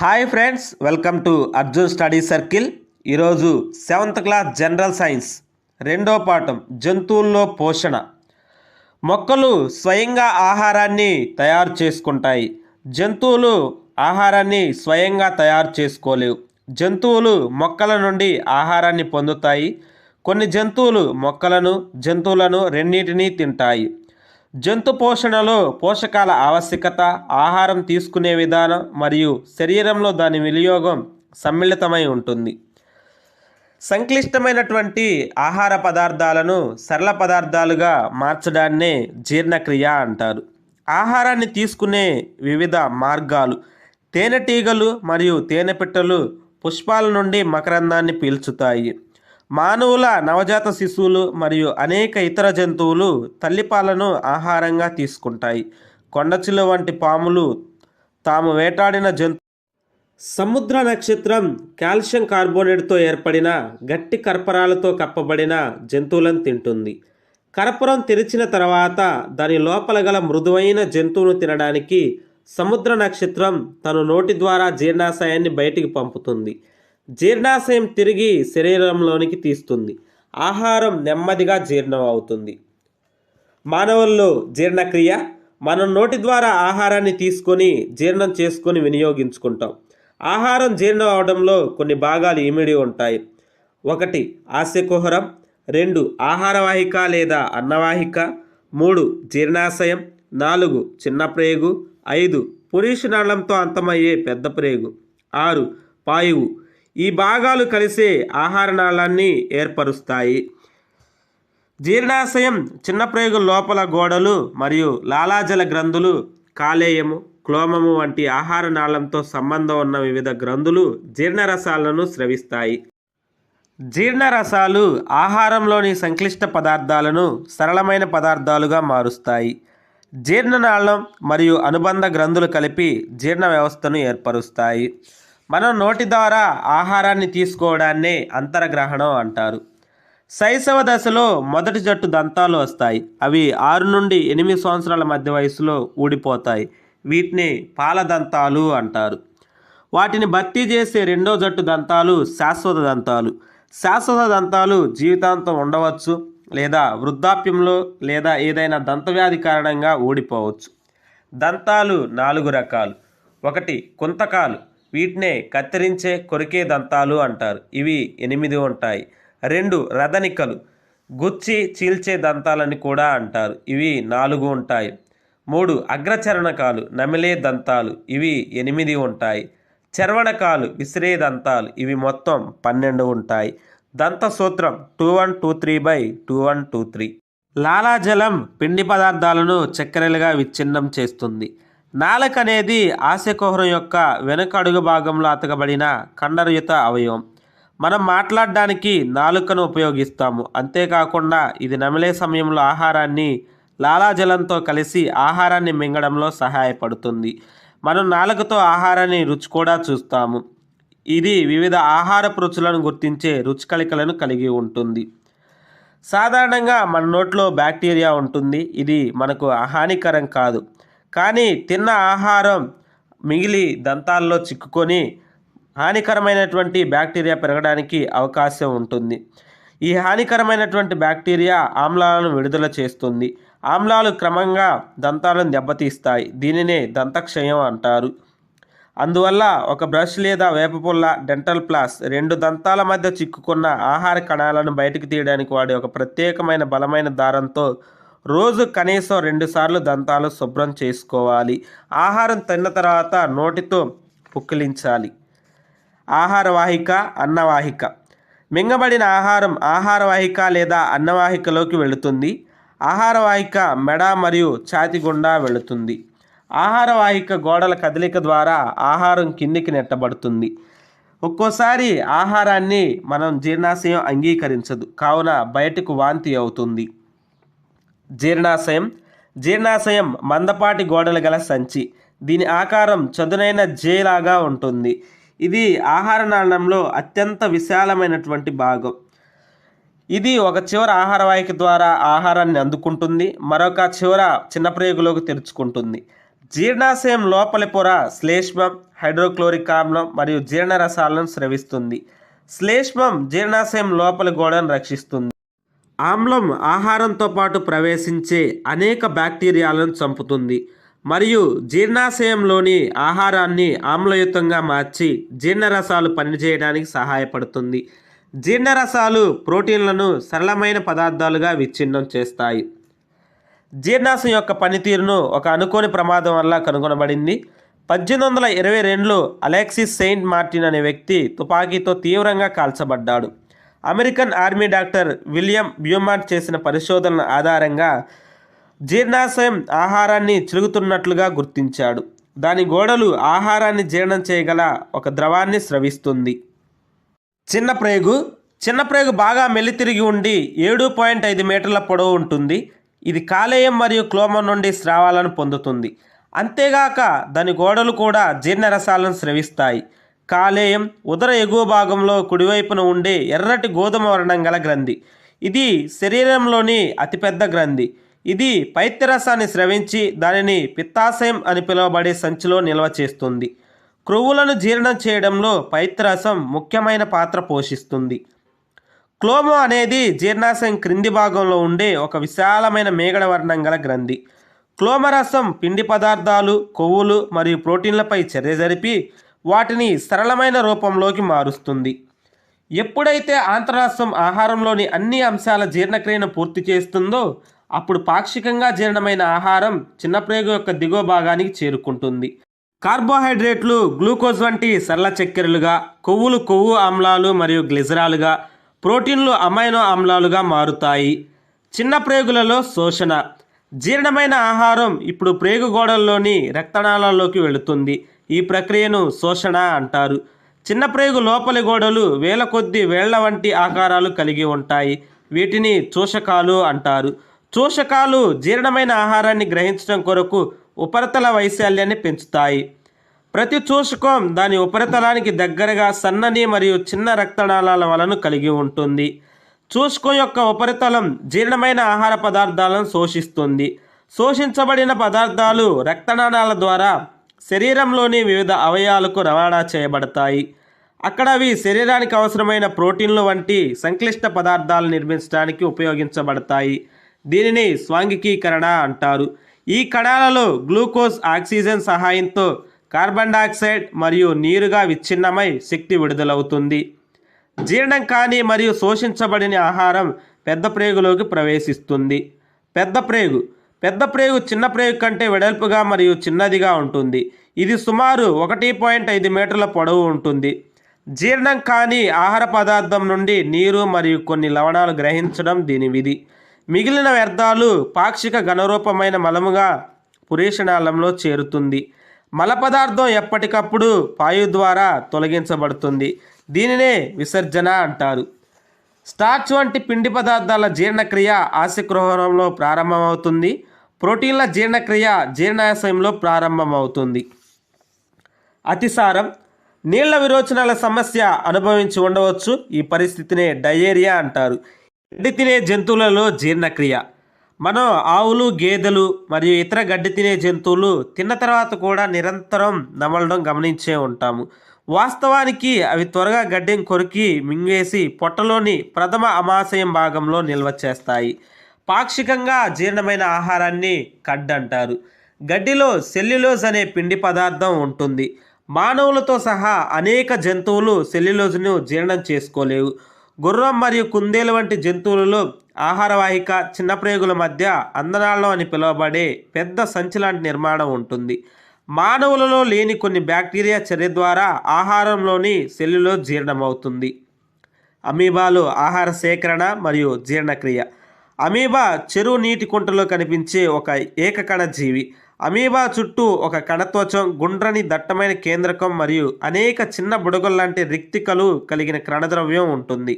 Hi friends welcome to Arjun study circle. ఈరోజు seventh class general science రెండో పాఠం జంతువుల్లో పోషణ. మొక్కలు స్వయంగా ఆహారాన్ని తయారు చేసుకుంటాయి. జంతువులు ఆహారాన్ని స్వయంగా తయారు చేసుకోలేవు. జంతువులు మొక్కల నుండి ఆహారాన్ని పొందుతాయి. కొన్ని జంతువులు మొక్కలను జంతువులను రెండింటినీ తింటాయి. జంతు పోషణలో పోషకాల ఆవశ్యకత ఆహారం తీసుకునే విధానం మరియు శరీరంలో దాని వినియోగం సమ్మిళితమై ఉంటుంది. సంక్లిష్టమైనటువంటి ఆహార పదార్థాలను సరళ పదార్థాలుగా మార్చడాన్నే జీర్ణక్రియ అంటారు. ఆహారాన్ని తీసుకునే వివిధ మార్గాలు తేనెటీగలు మరియు తేనెపిట్టలు పుష్పాల నుండి మకరందాన్ని పీల్చుతాయి. మానవుల నవజాత శిశువులు మరియు అనేక ఇతర జంతువులు తల్లిపాలను ఆహారంగా తీసుకుంటాయి. కొండచిలు వంటి పాములు తాము వేటాడిన జంతు సముద్ర నక్షత్రం కాల్షియం కార్బోనేట్తో ఏర్పడిన గట్టి కర్పరాలతో కప్పబడిన జంతువులను తింటుంది. కర్పరం తెరిచిన తర్వాత దాని లోపల గల మృదువైన జంతువును తినడానికి సముద్ర నక్షత్రం తన నోటి ద్వారా జీర్ణాశయాన్ని బయటికి పంపుతుంది. జీర్ణాశయం తిరిగి శరీరంలోనికి తీస్తుంది. ఆహారం నెమ్మదిగా జీర్ణం అవుతుంది మానవుల్లో జీర్ణక్రియ మనం నోటి ద్వారా ఆహారాన్ని తీసుకొని జీర్ణం చేసుకొని వినియోగించుకుంటాం. ఆహారం జీర్ణం అవడంలో కొన్ని భాగాలు ఇమిడి ఉంటాయి. ఒకటి ఆస్యకుహరం. రెండు ఆహారవాహిక లేదా అన్నవాహిక. మూడు జీర్ణాశయం. నాలుగు చిన్న ప్రేగు. ఐదు పురీషనాళంతో అంతమయ్యే పెద్ద ప్రేగు. ఆరు పాయువు. ఈ భాగాలు కలిసే ఆహార నాళాన్ని ఏర్పరుస్తాయి. జీర్ణాశయం చిన్న ప్రేగు లోపల గోడలు మరియు లాలాజల గ్రంథులు కాలేయము క్లోమము వంటి ఆహార నాళంతో సంబంధం ఉన్న వివిధ గ్రంథులు జీర్ణరసాలను స్రవిస్తాయి. జీర్ణరసాలు ఆహారంలోని సంక్లిష్ట పదార్థాలను సరళమైన పదార్థాలుగా మారుస్తాయి. జీర్ణనాళం మరియు అనుబంధ గ్రంథులు కలిపి జీర్ణ వ్యవస్థను ఏర్పరుస్తాయి. మనం నోటి ద్వారా ఆహారాన్ని తీసుకోవడాన్నే అంతరగ్రహణం అంటారు. శైశవ దశలో మొదటి జట్టు దంతాలు వస్తాయి. అవి ఆరు నుండి ఎనిమిది సంవత్సరాల మధ్య వయసులో ఊడిపోతాయి. వీటిని పాలదంతాలు అంటారు. వాటిని భర్తీ చేసే రెండో జట్టు దంతాలు శాశ్వత దంతాలు. శాశ్వత దంతాలు జీవితాంతం ఉండవచ్చు లేదా వృద్ధాప్యంలో లేదా ఏదైనా దంతవ్యాధి కారణంగా ఊడిపోవచ్చు. దంతాలు నాలుగు రకాలు. ఒకటి కుంతకాలు. వీటినే కత్తిరించే కొరికే దంతాలు అంటారు. ఇవి ఎనిమిది ఉంటాయి. రెండు రథనికలు. గుచ్చి చీల్చే దంతాలని కూడా అంటారు. ఇవి నాలుగు ఉంటాయి. మూడు అగ్రచరణకాలు. నమిలే దంతాలు. ఇవి ఎనిమిది ఉంటాయి. చర్వణకాలు విసిరే దంతాలు. ఇవి మొత్తం పన్నెండు ఉంటాయి. దంత సూత్రం two one two three by two one two three. లాలాజలం పిండి పదార్థాలను చక్కెరలుగా విచ్ఛిన్నం చేస్తుంది. నాలుక అనేది ఆశకుహరం యొక్క వెనుక అడుగు భాగంలో అతకబడిన కండరయుత అవయవం. మనం మాట్లాడడానికి నాలుకను ఉపయోగిస్తాము. అంతేకాకుండా ఇది నమిలే సమయంలో ఆహారాన్ని లాలాజలంతో కలిసి ఆహారాన్ని మింగడంలో సహాయపడుతుంది. మనం నాలుకతో ఆహారాన్ని రుచి కూడా చూస్తాము. ఇది వివిధ ఆహార రుచులను గుర్తించే రుచికలికలను కలిగి ఉంటుంది. సాధారణంగా మన నోట్లో బ్యాక్టీరియా ఉంటుంది. ఇది మనకు హానికరం కాదు. కానీ తిన్న ఆహారం మిగిలి దంతాల్లో చిక్కుకొని హానికరమైనటువంటి బ్యాక్టీరియా పెరగడానికి అవకాశం ఉంటుంది. ఈ హానికరమైనటువంటి బ్యాక్టీరియా ఆమ్లాలను విడుదల చేస్తుంది. ఆమ్లాలు క్రమంగా దంతాలను దెబ్బతీస్తాయి. దీనినే దంతక్షయం అంటారు. అందువల్ల ఒక బ్రష్ లేదా వేపపుల్ల డెంటల్ ప్లాస్ రెండు దంతాల మధ్య చిక్కుకున్న ఆహార కణాలను బయటకు తీయడానికి వాడే ఒక ప్రత్యేకమైన బలమైన దారంతో రోజు కనీసం రెండుసార్లు దంతాలు శుభ్రం చేసుకోవాలి. ఆహారం తిన్న తర్వాత నోటితో పుక్కిలించాలి. ఆహారవాహిక అన్నవాహిక. మింగబడిన ఆహారం ఆహారవాహిక లేదా అన్నవాహికలోకి వెళుతుంది. ఆహారవాహిక మెడ మరియు ఛాతి గుండా వెళుతుంది. ఆహారవాహిక గోడల కదలిక ద్వారా ఆహారం కిందికి నెట్టబడుతుంది. ఒక్కోసారి ఆహారాన్ని మనం జీర్ణాశయం అంగీకరించదు. కావున బయటకు వాంతి అవుతుంది. జీర్ణాశయం. జీర్ణాశయం మందపాటి గోడలు గల సంచి. దీని ఆకారం చదునైన జేలాగా ఉంటుంది. ఇది ఆహార నాళంలో అత్యంత విశాలమైనటువంటి భాగం. ఇది ఒక చివర ఆహార ఆహారవాహిక ద్వారా ఆహారాన్ని అందుకుంటుంది. మరొక చివర చిన్న ప్రేగులోకి తెరుచుకుంటుంది. జీర్ణాశయం లోపలి పొర శ్లేష్మం హైడ్రోక్లోరిక్ ఆమ్లం మరియు జీర్ణరసాలను స్రవిస్తుంది. శ్లేష్మం జీర్ణాశయం లోపలి గోడను రక్షిస్తుంది. ఆమ్లం ఆహారంతో పాటు ప్రవేశించే అనేక బ్యాక్టీరియాలను చంపుతుంది. మరియు జీర్ణాశయంలోని ఆహారాన్ని ఆమ్లయుతంగా మార్చి జీర్ణరసాలు పనిచేయడానికి సహాయపడుతుంది. జీర్ణరసాలు ప్రోటీన్లను సరళమైన పదార్థాలుగా విచ్ఛిన్నం చేస్తాయి. జీర్ణాశయం యొక్క పనితీరును ఒక అనుకోని ప్రమాదం వల్ల కనుగొనబడింది. పద్దెనిమిది వందల ఇరవై రెండులో అలెక్సిస్ సెయింట్ మార్టిన్ అనే వ్యక్తి తుపాకీతో తీవ్రంగా కాల్చబడ్డాడు. American army doctor William Beaumont చేసిన పరిశోధనల ఆధారంగా జీర్ణాశయం ఆహారాన్ని చిలుగుతున్నట్లుగా గుర్తించాడు. దాని గోడలు ఆహారాన్ని జీర్ణం చేయగల ఒక ద్రవాన్ని స్రవిస్తుంది. చిన్న ప్రేగు చిన్న ప్రేగు బాగా మెలితిరిగి ఉండి ఏడు పాయింట్ ఐదు మీటర్ల పొడవు ఉంటుంది. ఇది కాలేయం మరియు క్లోమం నుండి స్రావాలను పొందుతుంది. అంతేగాక దాని గోడలు కూడా జీర్ణరసాలను స్రవిస్తాయి. కాలేయం ఉదర ఎగువ భాగంలో కుడివైపున ఉండే ఎర్రటి గోధుమ వర్ణం గల గ్రంథి. ఇది శరీరంలోని అతిపెద్ద గ్రంథి. ఇది పైత్యరసాన్ని స్రవించి దానిని పిత్తాశయం అని పిలువబడే సంచిలో నిల్వ చేస్తుంది. క్రొవ్వులను జీర్ణం చేయడంలో పైత్యరసం ముఖ్యమైన పాత్ర పోషిస్తుంది. క్లోమో అనేది జీర్ణాశయం క్రింది భాగంలో ఉండే ఒక విశాలమైన మేగడ వర్ణం గల గ్రంథి. క్లోమరసం పిండి పదార్థాలు కొవ్వులు మరియు ప్రోటీన్లపై చర్య జరిపి వాటిని సరళమైన రూపంలోకి మారుస్తుంది. ఎప్పుడైతే ఆంతరాసం ఆహారంలోని అన్ని అంశాల జీర్ణక్రియను పూర్తి చేస్తుందో అప్పుడు పాక్షికంగా జీర్ణమైన ఆహారం చిన్నప్రేగు యొక్క దిగువ భాగానికి చేరుకుంటుంది. కార్బోహైడ్రేట్లు గ్లూకోజ్ వంటి సరళ చక్కెరలుగా కొవ్వులు కొవ్వు ఆమ్లాలు మరియు గ్లిజరాలుగా ప్రోటీన్లు అమైనో ఆమ్లాలుగా మారుతాయి. చిన్న ప్రేగులలో శోషణ. జీర్ణమైన ఆహారం ఇప్పుడు ప్రేగు గోడల్లోని రక్తనాళాల్లోకి వెళుతుంది. ఈ ప్రక్రియను శోషణ అంటారు. చిన్న ప్రేగు లోపలి గోడలు వేల కొద్ది వేళ్ళ వంటి ఆకారాలు కలిగి ఉంటాయి. వీటిని చూషకాలు అంటారు. చూషకాలు జీర్ణమైన ఆహారాన్ని గ్రహించడం కొరకు ఉపరితల వైశాల్యాన్ని పెంచుతాయి. ప్రతి చూషకం దాని ఉపరితలానికి దగ్గరగా సన్నని మరియు చిన్న రక్తనాళాల వలను కలిగి ఉంటుంది. చూషకం యొక్క ఉపరితలం జీర్ణమైన ఆహార పదార్థాలను శోషిస్తుంది. శోషించబడిన పదార్థాలు రక్తనాళాల ద్వారా శరీరంలోని వివిధ అవయాలకు రవాణా చేయబడతాయి. అక్కడ అవి శరీరానికి అవసరమైన ప్రోటీన్లు వంటి సంక్లిష్ట పదార్థాలు నిర్మించడానికి ఉపయోగించబడతాయి. దీనిని స్వాంగికీకరణ అంటారు. ఈ కణాలలో గ్లూకోజ్ ఆక్సిజన్ సహాయంతో కార్బన్ డయాక్సైడ్ మరియు నీరుగా విచ్ఛిన్నమై శక్తి విడుదలవుతుంది. జీర్ణం కాని మరియు శోషించబడిన ఆహారం పెద్ద ప్రేగులోకి ప్రవేశిస్తుంది. పెద్ద ప్రేగు పెద్ద ప్రేగు చిన్న ప్రేగు కంటే వెడల్పుగా మరియు చిన్నదిగా ఉంటుంది. ఇది సుమారు ఒకటి పాయింట్ ఐదు మీటర్ల పొడవు ఉంటుంది. జీర్ణం కాని ఆహార పదార్థం నుండి నీరు మరియు కొన్ని లవణాలు గ్రహించడం దీని విధి. మిగిలిన వ్యర్థాలు పాక్షిక ఘనరూపమైన మలముగా పురీషనాళంలో చేరుతుంది. మల పదార్థం ఎప్పటికప్పుడు పాయు ద్వారా తొలగించబడుతుంది. దీనినే విసర్జన అంటారు. స్టార్చ్ వంటి పిండి పదార్థాల జీర్ణక్రియ ఆశగృహంలో ప్రారంభమవుతుంది. ప్రోటీన్ల జీర్ణక్రియ జీర్ణాశయంలో ప్రారంభమవుతుంది. అతిసారం నీళ్ళ విరోచనాల సమస్య అనుభవించి ఉండవచ్చు. ఈ పరిస్థితినే డయేరియా అంటారు. గడ్డి తినే జంతువులలో జీర్ణక్రియ. మనం ఆవులు గేదెలు మరియు ఇతర గడ్డి తినే జంతువులు తిన్న తర్వాత కూడా నిరంతరం నమలడం గమనించే ఉంటాము. వాస్తవానికి అవి త్వరగా గడ్డిని కొరికి మింగేసి పొట్టలోని ప్రథమ అమాశయం భాగంలో నిల్వ చేస్తాయి. పాక్షికంగా జీర్ణమైన ఆహారాన్ని కడ్ అంటారు గడ్డిలో సెల్యులోజ్ అనే పిండి పదార్థం ఉంటుంది. మానవులతో సహా అనేక జంతువులు సెల్యులోజ్ను జీర్ణం చేసుకోలేవు. గుర్రం మరియు కుందేలు వంటి జంతువులలో ఆహారవాహిక చిన్న ప్రేగుల మధ్య అందనాళం అని పిలువబడే పెద్ద సంచి లాంటి నిర్మాణం ఉంటుంది. మానవులలో లేని కొన్ని బ్యాక్టీరియా చర్య ద్వారా ఆహారంలోని సెల్లులో జీర్ణమవుతుంది. అమీబాలు ఆహార సేకరణ మరియు జీర్ణక్రియ. అమీబా చెరువు నీటి కుంటలో కనిపించే ఒక ఏకకణ జీవి. అమీబా చుట్టూ ఒక కణత్వచం గుండ్రని దట్టమైన కేంద్రకం మరియు అనేక చిన్న బుడగల్లాంటి రిక్తికలు కలిగిన కణద్రవ్యం ఉంటుంది.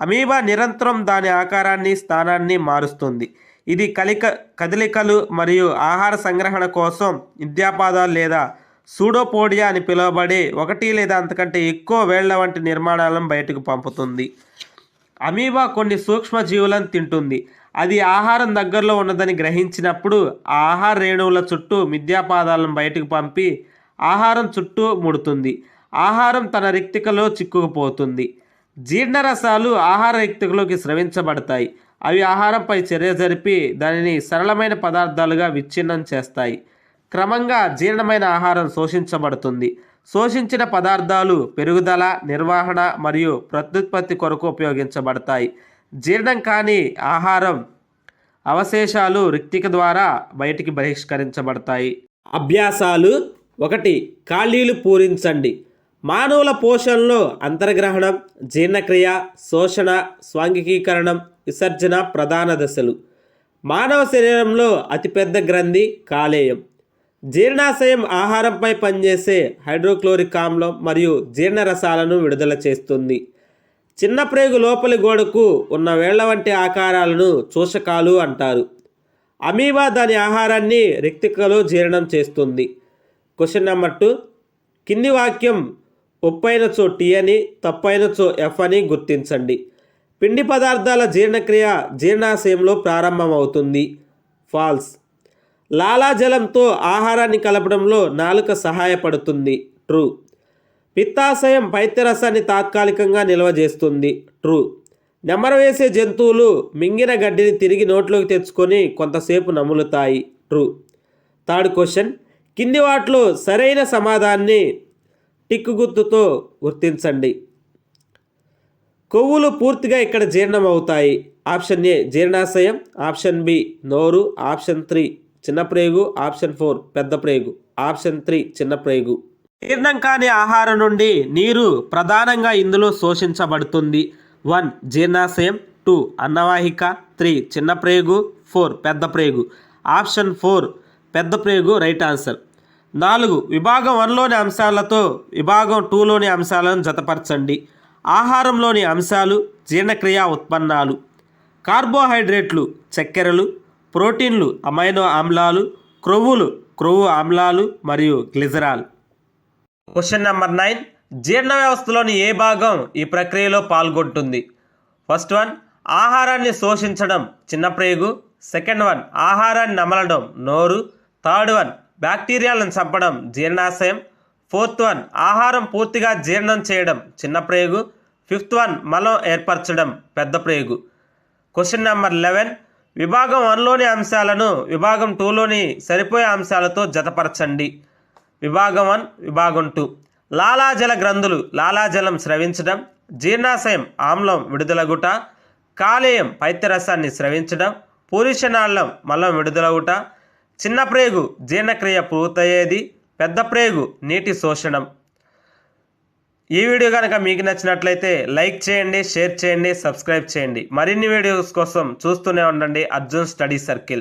అమీబా నిరంతరం దాని ఆకారాన్ని స్థానాన్ని మారుస్తుంది. ఇది కలిక కదలికలు మరియు ఆహార సంగ్రహణ కోసం విద్యాపాదాలు లేదా సూడోపోడియా అని పిలువబడే ఒకటి లేదా అంతకంటే ఎక్కువ వేళ్ళ వంటి నిర్మాణాలను బయటకు పంపుతుంది. అమీబా కొన్ని సూక్ష్మ జీవులను తింటుంది. అది ఆహారం దగ్గరలో ఉన్నదని గ్రహించినప్పుడు ఆ ఆహార రేణువుల చుట్టూ మిథ్యాపాదాలను బయటకు పంపి ఆహారం చుట్టూ ముడుతుంది. ఆహారం తన రిక్తికలో చిక్కుకుపోతుంది. జీర్ణరసాలు ఆహార రిక్తికలోకి స్రవించబడతాయి. అవి ఆహారంపై చర్య జరిపి దానిని సరళమైన పదార్థాలుగా విచ్ఛిన్నం చేస్తాయి. క్రమంగా జీర్ణమైన ఆహారం శోషించబడుతుంది. శోషించిన పదార్థాలు పెరుగుదల నిర్వహణ మరియు ప్రత్యుత్పత్తి కొరకు ఉపయోగించబడతాయి. జీర్ణం కాని ఆహారం అవశేషాలు రిక్తిక ద్వారా బయటికి బహిష్కరించబడతాయి. అభ్యాసాలు ఒకటి ఖాళీలు పూరించండి. మానవుల పోషణలో అంతర్గ్రహణం జీర్ణక్రియ శోషణ స్వాంగికీకరణం విసర్జన ప్రధాన దశలు. మానవ శరీరంలో అతిపెద్ద గ్రంథి కాలేయం. జీర్ణాశయం ఆహారంపై పనిచేసే హైడ్రోక్లోరిక్ ఆమ్లం మరియు జీర్ణరసాలను విడుదల చేస్తుంది. చిన్న ప్రేగు లోపలి గోడకు ఉన్న వేళ్ళ వంటి ఆకారాలను చూషకాలు అంటారు. అమీబా దాని ఆహారాన్ని రిక్తికలో జీర్ణం చేస్తుంది. Question number two. కింది వాక్యం ఒప్పైనచో టీ అని తప్పైనచో ఎఫ్ అని గుర్తించండి. పిండి పదార్థాల జీర్ణక్రియ జీర్ణాశయంలో ప్రారంభమవుతుంది. ఫాల్స్. లాలాజలంతో ఆహారాన్ని కలపడంలో నాలుక సహాయపడుతుంది. ట్రూ. పిత్తాశయం పైత్యరసాన్ని తాత్కాలికంగా నిల్వ చేస్తుంది. ట్రూ. నెమరు వేసే జంతువులు మింగిన గడ్డిని తిరిగి నోట్లోకి తెచ్చుకొని కొంతసేపు నములుతాయి. ట్రూ. Third question. కింది వాటిలో సరైన సమాధాన్ని టిక్కు గుర్తుతో గుర్తించండి. కొవ్వులు పూర్తిగా ఇక్కడ జీర్ణం అవుతాయి ఆప్షన్ ఏ జీర్ణాశయం ఆప్షన్ బి నోరు ఆప్షన్ త్రీ చిన్న ప్రేగు ఆప్షన్ ఫోర్ పెద్ద ప్రేగు ఆప్షన్ త్రీ చిన్న ప్రేగు. జీర్ణం కాని ఆహారం నుండి నీరు ప్రధానంగా ఇందులో శోషించబడుతుంది. వన్ జీర్ణాశయం. టూ అన్నవాహిక. త్రీ చిన్న ప్రేగు. ఫోర్ పెద్ద ప్రేగు. ఆప్షన్ ఫోర్ పెద్ద ప్రేగు రైట్ ఆన్సర్. నాలుగు విభాగం వన్లోని అంశాలతో విభాగం టూలోని అంశాలను జతపరచండి. ఆహారంలోని అంశాలు జీర్ణక్రియ ఉత్పన్నాలు. కార్బోహైడ్రేట్లు చక్కెరలు ప్రోటీన్లు అమైనో ఆమ్లాలు క్రొవ్వులు క్రొవ్వు ఆమ్లాలు మరియు గ్లిజరాల్. క్వశ్చన్ నెంబర్ నైన్ జీర్ణ వ్యవస్థలోని ఏ భాగం ఈ ప్రక్రియలో పాల్గొంటుంది? ఫస్ట్ వన్ ఆహారాన్ని శోషించడం చిన్న ప్రేగు. సెకండ్ వన్ ఆహారాన్ని నమలడం నోరు. థర్డ్ వన్ బ్యాక్టీరియాలను చంపడం జీర్ణాశయం. ఫోర్త్ వన్ ఆహారం పూర్తిగా జీర్ణం చేయడం చిన్న ప్రేగు. ఫిఫ్త్ వన్ మలం ఏర్పరచడం పెద్ద ప్రేగు. క్వశ్చన్ నెంబర్ లెవెన్ విభాగం వన్లోని అంశాలను విభాగం టూలోని సరిపోయే అంశాలతో జతపరచండి. విభాగం వన్ విభాగం టూ. లాలాజల గ్రంథులు లాలాజలం స్రవించడం జీర్ణాశయం ఆమ్లం విడుదలగుట కాలేయం పైత్యరసాన్ని స్రవించడం పూరిషనాళం మలం విడుదలగుట చిన్న ప్రేగు జీర్ణక్రియ పూర్తయ్యేది పెద్ద ప్రేగు నీటి శోషణం. ఈ వీడియో కనుక మీకు నచ్చినట్లయితే లైక్ చేయండి షేర్ చేయండి సబ్స్క్రైబ్ చేయండి. మరిన్ని వీడియోస్ కోసం చూస్తూనే ఉండండి. Arjun study circle.